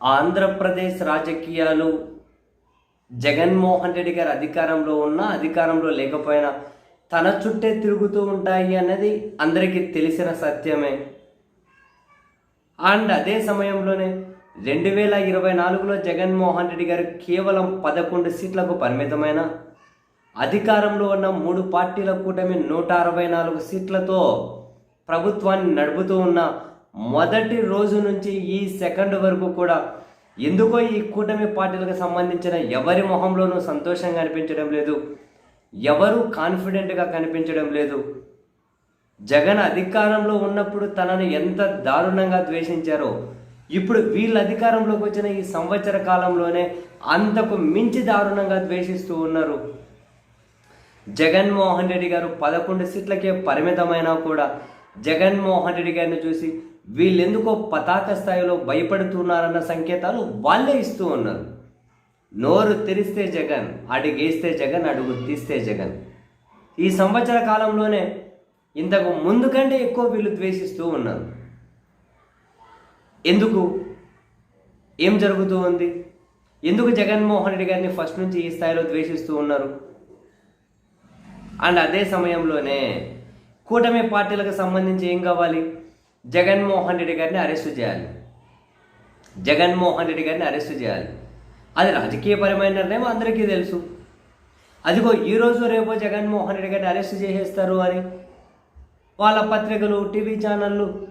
ఆంధ్రప్రదేశ్ రాజకీయాలు జగన్మోహన్ రెడ్డి గారు అధికారంలో ఉన్నా అధికారంలో లేకపోయినా తన చుట్టే తిరుగుతూ ఉంటాయి అన్నది అందరికీ తెలిసిన సత్యమే. అండ్ అదే సమయంలోనే రెండు వేల ఇరవై నాలుగులో జగన్మోహన్ రెడ్డి గారు కేవలం పదకొండు సీట్లకు పరిమితమైన అధికారంలో ఉన్న మూడు పార్టీల కూటమి నూట అరవై నాలుగు సీట్లతో ప్రభుత్వాన్ని నడుపుతూ ఉన్న మొదటి రోజు నుంచి ఈ సెకండ్ వరకు కూడా ఎందుకో ఈ కూటమి పార్టీలకు సంబంధించిన ఎవరి మొహంలోనూ సంతోషంగా అనిపించడం లేదు ఎవరు కాన్ఫిడెంట్గా కనిపించడం లేదు. జగన్ అధికారంలో ఉన్నప్పుడు తనను ఎంత దారుణంగా ద్వేషించారో ఇప్పుడు వీళ్ళ అధికారంలోకి వచ్చిన ఈ సంవత్సర కాలంలోనే అంతకు మించి దారుణంగా ద్వేషిస్తూ ఉన్నారు. జగన్మోహన్ రెడ్డి గారు పదకొండు సీట్లకే పరిమితమైనా కూడా జగన్మోహన్ రెడ్డి గారిని చూసి వీళ్ళెందుకో పతాక స్థాయిలో భయపడుతున్నారన్న సంకేతాలు వాళ్ళే ఇస్తూ ఉన్నారు. నోరు తెరిస్తే జగన్ అడిగేస్తే జగన్ అడుగు తీస్తే జగన్. ఈ సంవత్సర కాలంలోనే ఇంతకు ముందు కంటే ఎక్కువ వీళ్ళు ద్వేషిస్తూ ఉన్నారు. ఎందుకు? ఏం జరుగుతూ ఉంది? ఎందుకు జగన్మోహన్ రెడ్డి గారిని ఫస్ట్ నుంచి ఈ స్థాయిలో ద్వేషిస్తూ ఉన్నారు? అండ్ అదే సమయంలోనే కూటమి పార్టీలకు సంబంధించి ఏం కావాలి? జగన్మోహన్ రెడ్డి గారిని అరెస్టు చేయాలి. జగన్మోహన్ రెడ్డి గారిని అరెస్టు చేయాలి. అది రాజకీయపరమైన నిర్ణయం అందరికీ తెలుసు. అదిగో ఈరోజు రేపో జగన్మోహన్ రెడ్డి గారిని అరెస్ట్ చేసేస్తారు అని వాళ్ళ పత్రికలు టీవీ ఛానళ్ళు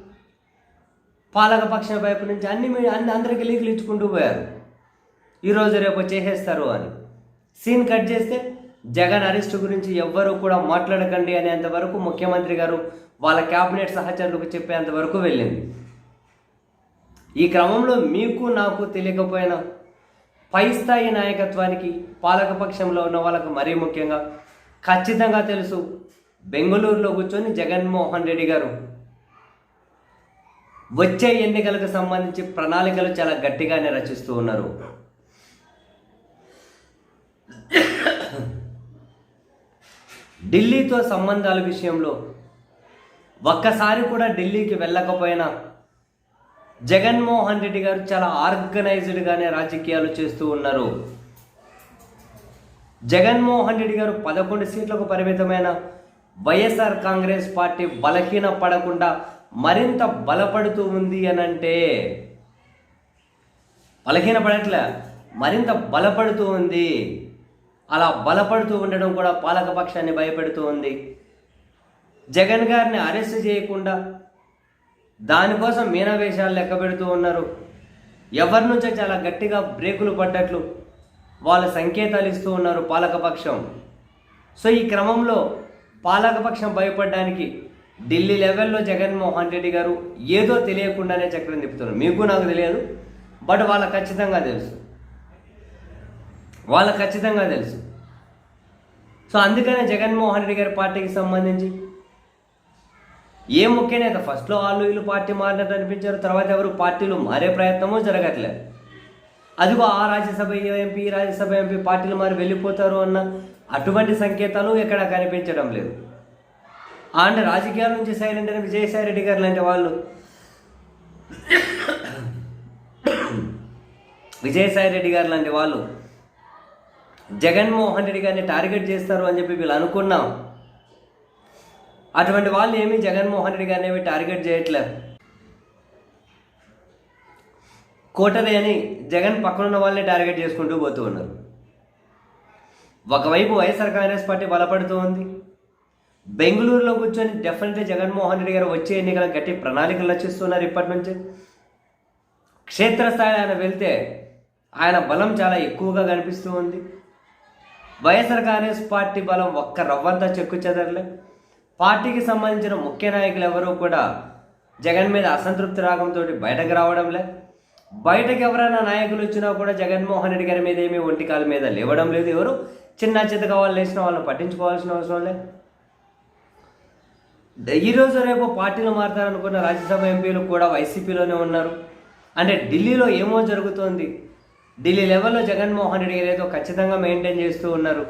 పాలక పక్షం వైపు నుంచి అన్ని మీ- అన్ని అందరికీ లీకులు ఇచ్చుకుంటూ పోయారు. ఈరోజు రేపు చేసేస్తారు అని. సీన్ కట్ చేస్తే జగన్ అరెస్ట్ గురించి ఎవ్వరూ కూడా మాట్లాడకండి అనేంత వరకు ముఖ్యమంత్రి గారు వాళ్ళ క్యాబినెట్ సహచరులకు చెప్పేంత వరకు వెళ్ళింది. ఈ క్రమంలో మీకు నాకు తెలియకపోయినా పై స్థాయి నాయకత్వానికి పాలకపక్షంలో ఉన్న వాళ్ళకు మరీ ముఖ్యంగా ఖచ్చితంగా తెలుసు బెంగళూరులో కూర్చొని జగన్మోహన్ రెడ్డి గారు వచ్చే ఎన్నికలకు సంబంధించి ప్రణాళికలు చాలా గట్టిగానే రచిస్తూ ఉన్నారు. ఢిల్లీతో సంబంధాల విషయంలో ఒక్కసారి కూడా ఢిల్లీకి వెళ్ళకపోయినా జగన్మోహన్ రెడ్డి గారు చాలా ఆర్గనైజ్డ్గానే రాజకీయాలు చేస్తూ ఉన్నారు. జగన్మోహన్ రెడ్డి గారు పదకొండు సీట్లకు పరిమితమైన వైఎస్ఆర్ కాంగ్రెస్ పార్టీ బలహీన పడకుండా మరింత బలపడుతూ ఉంది అనంటే బలహీన పడట్లే మరింత బలపడుతూ ఉంది. అలా బలపడుతూ ఉండడం కూడా పాలకపక్షాన్ని భయపెడుతూ ఉంది. జగన్ గారిని అరెస్ట్ చేయకుండా దానికోసం మీనావేశాలు లెక్క పెడుతూ ఉన్నారు. ఎవరి నుంచో చాలా గట్టిగా బ్రేకులు పడ్డట్లు వాళ్ళ సంకేతాలు ఇస్తూ ఉన్నారు పాలకపక్షం సో ఈ క్రమంలో పాలకపక్షం భయపడడానికి ఢిల్లీ లెవెల్లో జగన్మోహన్ రెడ్డి గారు ఏదో తెలియకుండానే చక్రం తిప్పుతున్నారు. మీకు నాకు తెలియదు బట్ వాళ్ళకి ఖచ్చితంగా తెలుసు. వాళ్ళకు ఖచ్చితంగా తెలుసు. సో అందుకనే జగన్మోహన్ రెడ్డి గారి పార్టీకి సంబంధించి ఏ ముఖ్య నేత ఫస్ట్లో వాళ్ళు వీళ్ళు పార్టీ మారినట్టు అనిపించారు తర్వాత ఎవరు పార్టీలు మారే ప్రయత్నమూ జరగట్లేదు. అదిగో ఆ రాజ్యసభ ఎంపీ ఈ రాజ్యసభ ఎంపీ పార్టీలు మారి వెళ్ళిపోతారు అన్న అటువంటి సంకేతాలు ఎక్కడ కనిపించడం లేదు. అంటే రాజకీయాల నుంచి సైలెంట్ అయిన విజయసాయి రెడ్డి గారు లాంటి వాళ్ళు విజయసాయి రెడ్డి గారు లాంటి వాళ్ళు జగన్మోహన్ రెడ్డి గారిని టార్గెట్ చేస్తారు అని చెప్పి వీళ్ళు అనుకున్నాం. అటువంటి వాళ్ళు ఏమీ జగన్మోహన్ రెడ్డి గారిని ఏమి టార్గెట్ చేయట్లేదు. కోటరే అని జగన్ పక్కనున్న వాళ్ళని టార్గెట్ చేసుకుంటూ పోతూ ఉన్నారు. ఒకవైపు వైఎస్ఆర్ కాంగ్రెస్ పార్టీ బలపడుతూ ఉంది. బెంగళూరులో కూర్చొని డెఫినెట్లీ జగన్మోహన్ రెడ్డి గారు వచ్చే ఎన్నికల గట్టి ప్రణాళికలు రచిస్తున్నారు ఇప్పటి నుంచి. క్షేత్రస్థాయి ఆయన వెళ్తే ఆయన బలం చాలా ఎక్కువగా కనిపిస్తూ ఉంది. వైఎస్ఆర్ కాంగ్రెస్ పార్టీ బలం ఒక్క రవ్వంతా చెక్కు చెదరలే. పార్టీకి సంబంధించిన ముఖ్య నాయకులు ఎవరూ కూడా జగన్ మీద అసంతృప్తి రాగంతో బయటకు రావడంలే బయటకు ఎవరైనా నాయకులు వచ్చినా కూడా జగన్మోహన్ రెడ్డి గారి మీద ఏమీ ఒంటికాల మీద లేవడం లేదు. ఎవరు చిన్న చితక వాళ్ళు లేచిన వాళ్ళని పట్టించుకోవాల్సిన అవసరం లేదు ఈరోజు రేపు పార్టీలు మారుతారనుకున్న రాజ్యసభ ఎంపీలు కూడా వైసీపీలోనే ఉన్నారు. అంటే ఢిల్లీలో ఏమో జరుగుతోంది. ఢిల్లీ లెవెల్లో జగన్మోహన్ రెడ్డి గారు ఏదో ఖచ్చితంగా మెయింటైన్ చేస్తూ ఉన్నారు.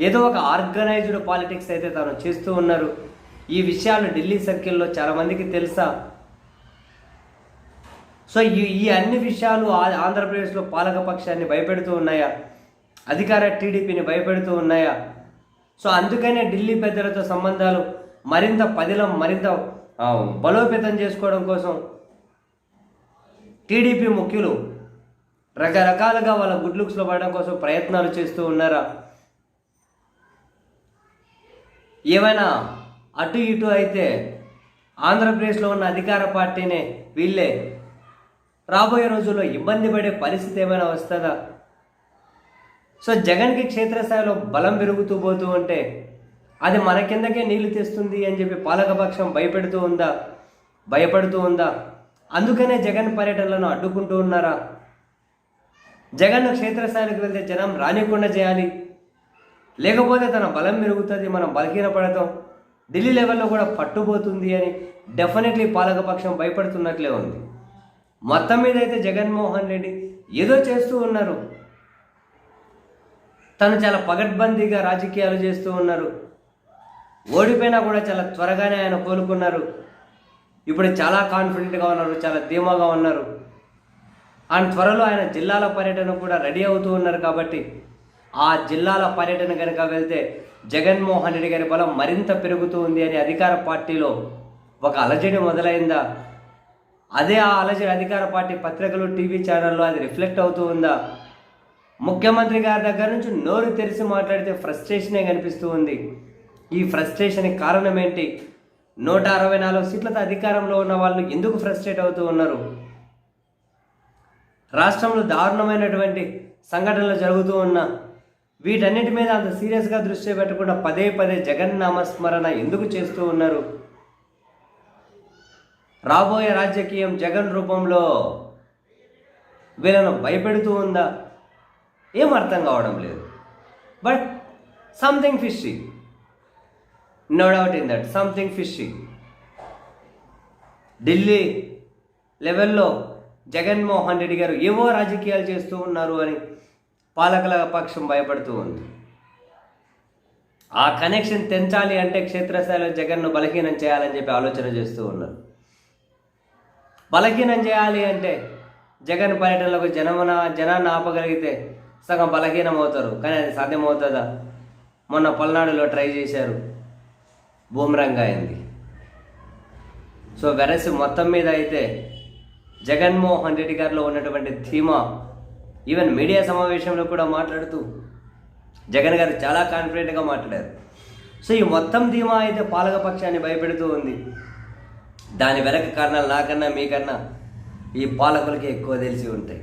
ఏదో ఒక ఆర్గనైజ్డ్ పాలిటిక్స్ అయితే తాను చేస్తూ ఉన్నారు. ఈ విషయాలు ఢిల్లీ సర్కిల్లో చాలామందికి తెలుసా? సో ఈ ఈ అన్ని విషయాలు ఆ- ఆంధ్రప్రదేశ్లో పాలక పక్షాన్ని భయపెడుతూ ఉన్నాయా? అధికార టీడీపీని భయపెడుతూ ఉన్నాయా? సో అందుకనే ఢిల్లీ పెద్దలతో సంబంధాలు మరింత పదిలం మరింత బలోపేతం చేసుకోవడం కోసం టీడీపీ ముఖ్యులు రకరకాలుగా వాళ్ళ గుడ్ లుక్స్లో పడడం కోసం ప్రయత్నాలు చేస్తూ ఉన్నారా? ఏమైనా అటు ఇటు అయితే ఆంధ్రప్రదేశ్లో ఉన్న అధికార పార్టీనే వీళ్ళే. రాబోయే రోజుల్లో ఇబ్బంది పడే పరిస్థితి ఏమైనా వస్తుందా? సో జగన్కి క్షేత్రస్థాయిలో బలం పెరుగుతూ పోతూ ఉంటే అది మన కిందకే నీళ్ళు తెస్తుంది అని చెప్పి పాలకపక్షం భయపెడుతూ ఉందా? భయపడుతూ ఉందా? అందుకనే జగన్ పర్యటనలను అడ్డుకుంటూ ఉన్నారా? జగన్ను క్షేత్రస్థాయికి వెళ్తే జనం రానికుండా చేయాలి. లేకపోతే తన బలం పెరుగుతుంది మనం బలహీనపడతాం. ఢిల్లీ లెవెల్లో కూడా పట్టుపోతుంది అని డెఫినెట్లీ పాలకపక్షం భయపడుతున్నట్లే ఉంది. మొత్తం మీద అయితే జగన్మోహన్ రెడ్డి ఏదో చేస్తూ ఉన్నారు. తను చాలా పగడ్బందీగా రాజకీయాలు చేస్తూ ఉన్నారు. ఓడిపోయినా కూడా చాలా త్వరగానే ఆయన కోలుకున్నారు. ఇప్పుడు చాలా కాన్ఫిడెంట్గా ఉన్నారు చాలా ధీమాగా ఉన్నారు. అండ్ త్వరలో ఆయన జిల్లాల పర్యటన కూడా రెడీ అవుతూ ఉన్నారు కాబట్టి ఆ జిల్లాల పర్యటన కనుక వెళ్తే జగన్మోహన్ రెడ్డి గారి బలం మరింత పెరుగుతూ ఉంది అని అధికార పార్టీలో ఒక అలజడి మొదలైందా? అదే ఆ అలజడి అధికార పార్టీ పత్రికలు టీవీ ఛానల్లో అది రిఫ్లెక్ట్ అవుతూ ఉందా? ముఖ్యమంత్రి గారి దగ్గర నుంచి నోరు తెరిచి మాట్లాడితే ఫ్రస్ట్రేషనే కనిపిస్తూ ఉంది. ఈ ఫ్రస్ట్రేషన్కి కారణం ఏంటి? నూట అరవై నాలుగు సీట్లతో అధికారంలో ఉన్న వాళ్ళు ఎందుకు ఫ్రస్ట్రేట్ అవుతూ ఉన్నారు? రాష్ట్రంలో దారుణమైనటువంటి సంఘటనలు జరుగుతూ ఉన్న వీటన్నిటి మీద అంత సీరియస్గా దృష్టి పెట్టకుండా పదే పదే జగన్ నామస్మరణ ఎందుకు చేస్తూ ఉన్నారు? రాబోయే రాజకీయం జగన్ రూపంలో వీళ్ళను భయపెడుతూ ఉందా? ఏం అర్థం కావడం లేదు. But something fishy no doubt in that something fishy Delhi లెవెల్లో జగన్మోహన్ రెడ్డి గారు ఏవో రాజకీయాలు చేస్తూ ఉన్నారు అని పాలకుల పక్షం భయపడుతూ ఉంది. ఆ కనెక్షన్ తెంచాలి అంటే క్షేత్రస్థాయిలో జగన్ను బలహీనం చేయాలని చెప్పి ఆలోచన చేస్తూ ఉన్నారు. బలహీనం చేయాలి అంటే జగన్ పర్యటనలకు జనమన జనాన్ని ఆపగలిగితే సగం బలహీనం అవుతారు. కానీ అది సాధ్యమవుతుందా? మొన్న పల్నాడులో ట్రై చేశారు. బూమరంగా అయింది. సో వెరసి మొత్తం మీద అయితే జగన్మోహన్ రెడ్డి గారిలో ఉన్నటువంటి ధీమా ఈవెన్ మీడియా సమావేశంలో కూడా మాట్లాడుతూ జగన్ గారు చాలా కాన్ఫిడెంట్గా మాట్లాడారు. సో ఈ మొత్తం ధీమా అయితే పాలకపక్షాన్ని భయపెడుతూ ఉంది. దాని వెనక కారణాలు నాకన్నా మీకన్నా ఈ పాలకులకి ఎక్కువ తెలిసి ఉంటాయి.